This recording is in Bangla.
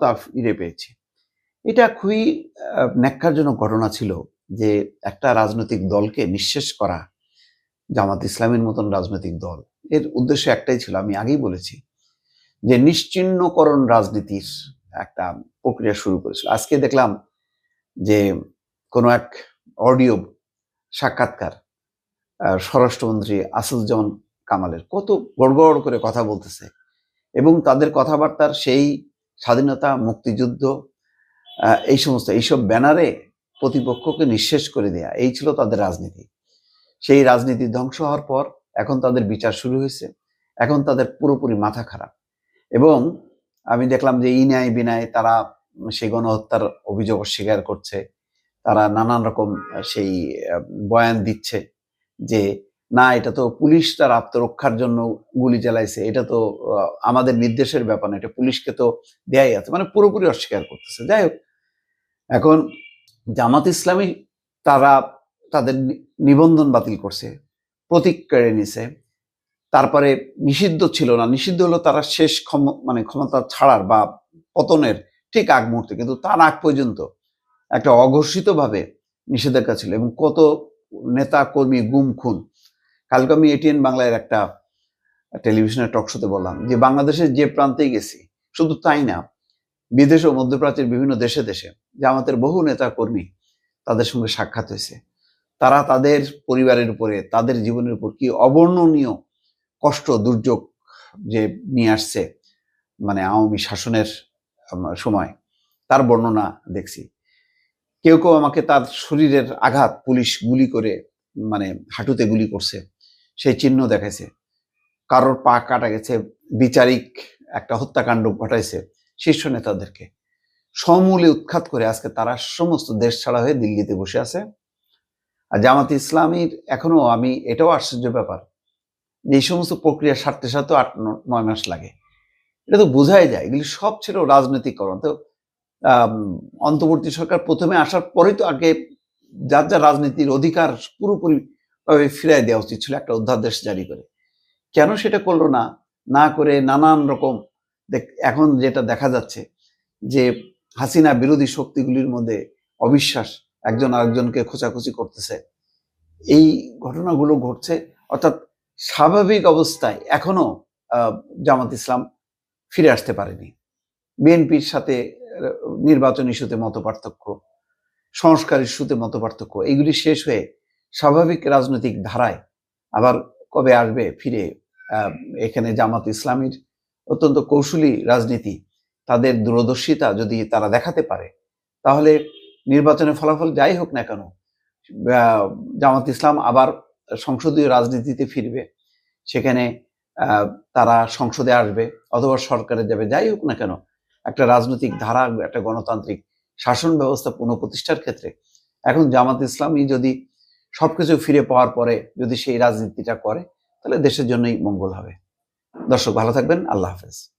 স্বাধীনতা ফিরে পেয়েছি। এটা খুবই ন্যাক্কারজনক ঘটনা ছিল যে একটা রাজনৈতিক দলকে নিঃশেষ করা জামাত ইসলামের মতন রাজনৈতিক দল। এর উদ্দেশ্য একটাই ছিল, আমি আগেই বলেছি, যে নিশ্চিহ্নকরণ রাজনীতির একটা প্রক্রিয়া শুরু করেছিল। আজকে দেখলাম যে কোনো এক অডিও সাক্ষাৎকার স্বরাষ্ট্রমন্ত্রী আসাদুজ্জামান কামালের কত গড়গড় করে কথা বলতেছে এবং তাদের কথাবার্তার সেই স্বাধীনতা, মুক্তিযুদ্ধ এই সমস্ত, এইসব ব্যানারে প্রতিপক্ষকে নিঃশেষ করে দেয়া, এই ছিল তাদের রাজনীতি। সেই রাজনীতি ধ্বংস হওয়ার পর এখন তাদের বিচার শুরু হয়েছে, এখন তাদের পুরোপুরি মাথা খারাপ। এবং আমি দেখলাম যে ই ন্যায় বিনায় তারা সেই গণহত্যার অভিযোগ অস্বীকার করছে, তারা নানান রকম সেই বয়ান দিচ্ছে যে না, এটা তো পুলিশ তার আত্মরক্ষার জন্য গুলি চালাইছে, এটা তো আমাদের নির্দেশের ব্যাপার না, এটা পুলিশকে তো দেয়াই আছে মানে পুরোপুরি অস্বীকার করতেছে। যাই হোক, এখন জামাত ইসলামী তারা তাদের নিবন্ধন বাতিল করছে, প্রতীক কেড়ে নিছে, তারপরে নিষিদ্ধ ছিল না, নিষিদ্ধ হলো তারা শেষ ক্ষম মানে ক্ষমতা ছাড়ার বা পতনের ঠিক আগ মুহূর্তে, কিন্তু তার আগ পর্যন্ত একটা অঘোষিতভাবে নিষেধাজ্ঞা ছিল এবং কত নেতা কর্মী গুম খুন কালকে আমি এটিএন বাংলার একটা টেলিভিশনের টক শোতে বললাম যে বাংলাদেশের যে প্রান্তেই গেছি, শুধু তাই না, বিদেশ ও মধ্যপ্রাচ্যের বিভিন্ন দেশে দেশে যে আমাদের বহু নেতা কর্মী তাদের সঙ্গে সাক্ষাৎ হয়েছে। তারা তাদের পরিবারের উপরে, তাদের জীবনের উপর কি অবর্ণনীয় কষ্ট, দুর্যোগ যে নিয়ে আসছে মানে আওয়ামী শাসনের সময়, তার বর্ণনা দেখছি। কেউ কেউ আমাকে তার শরীরের আঘাত পুলিশ গুলি করে মানে হাঁটুতে গুলি করছে। সেই চিহ্ন দেখাইছে। কারোর পা কাটা গেছে, বিচারিক একটা হত্যাকাণ্ড ঘটাইছে শীর্ষ নেতাদেরকে। সমূলে উৎখাত করে আজকে তারা সমস্ত দেশ ছাড়া হয়ে দিল্লিতে বসে আছে। আর জামাত ইসলামীর এখনও আমি, এটাও আশ্চর্য ব্যাপার, যে এই সমস্ত প্রক্রিয়া সারতে সারতে আট নয় মাস লাগে। এটা তো বোঝাই যায়, এগুলি সব ছিল রাজনৈতিকরণ। তো অন্তর্বর্তী সরকার প্রথমে আসার পরেই তো আগে যার যার রাজনীতির অধিকার পুরোপুরি ভাবে ফিরাই দেওয়া উচিত ছিল একটা অধ্যাদেশ জারি করে। কেন সেটা করল না? না করে নানান রকম এখন যেটা দেখা যাচ্ছে যে হাসিনা বিরোধী শক্তিগুলির মধ্যে অবিশ্বাস একজন আরেকজনকে খোঁচাখুচি করতেছে। এই ঘটনাগুলো ঘটছে, অর্থাৎ স্বাভাবিক অবস্থায় এখনও জামাত ইসলাম ফিরে আসতে পারেনি। বিএনপির সাথে নির্বাচন ইস্যুতে মত পার্থক্য সংস্কার ইস্যুতে মত পার্থক্য এগুলি শেষ হয়ে স্বাভাবিক রাজনৈতিক ধারায় আবার কবে আসবে, ফিরে এখানে জামাত ইসলামীর অত্যন্ত কৌশলী রাজনীতি, তাদের দূরদর্শিতা যদি তারা দেখাতে পারে, তাহলে নির্বাচনের ফলাফল যাই হোক না কেন জামাত ইসলাম আবার সংসদীয় রাজনীতিতে ফিরবে, সেখানে তারা সংসদে আসবে অথবা সরকারে যাবে, যাই হোক না কেন, একটা রাজনৈতিক ধারা, একটা গণতান্ত্রিক শাসন ব্যবস্থা পুনঃপ্রতিষ্ঠার ক্ষেত্রে, এখন জামাত ইসলামই যদি সবকিছু ফিরে পাওয়ার পরে যদি সেই রাজনীতিটা করে, তাহলে দেশের জন্যই মঙ্গল হবে। দর্শক, ভালো থাকবেন। আল্লাহ হাফেজ।